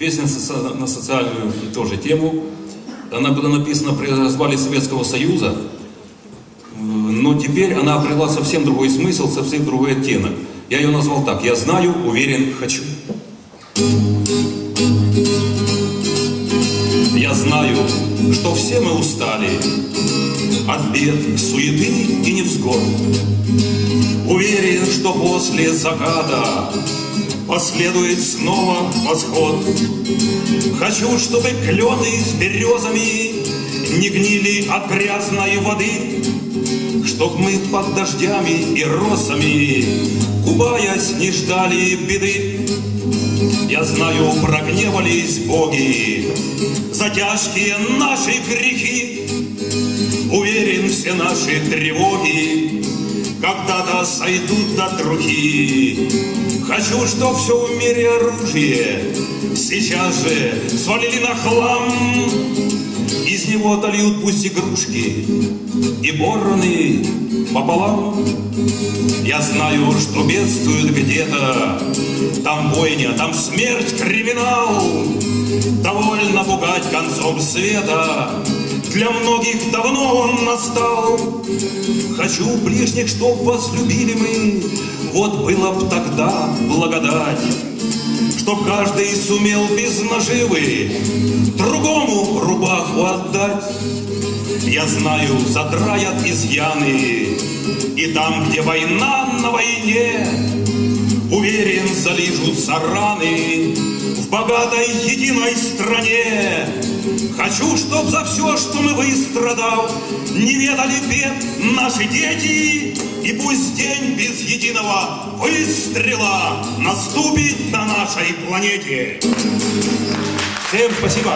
Песня на социальную тоже тему. Она была написана при развале Советского Союза, Э, но теперь она обрела совсем другой смысл, совсем другой оттенок. Я ее назвал так. Я знаю, уверен, хочу. Я знаю, что все мы устали от бед, суеты и невзгод. Уверен, что после заката последует снова восход. Хочу, чтобы клены с березами не гнили от грязной воды, Чтоб мы под дождями и росами, купаясь, не ждали беды. Я знаю, прогневались боги за тяжкие наши грехи. Уверен, все наши тревоги когда-то сойдут до трухи. Хочу, чтоб все в мире оружие сейчас же свалили на хлам. Из него дольют пусть игрушки и бороны пополам. Я знаю, что бедствуют где-то, там бойня, там смерть, криминал. Довольно пугать концом света, для многих давно он настал. Хочу ближних, чтоб вас любили мы, вот было б тогда благодать. Чтоб каждый сумел без наживы другому рубаху отдать. Я знаю, затраят изъяны, и там, где война на войне, Уверен, залижутся раны в богатой единой стране. Хочу, чтоб за все, что мы выстрадав, не ведали бед наши дети, и пусть день без единого выстрела наступит на нашей планете. Всем спасибо.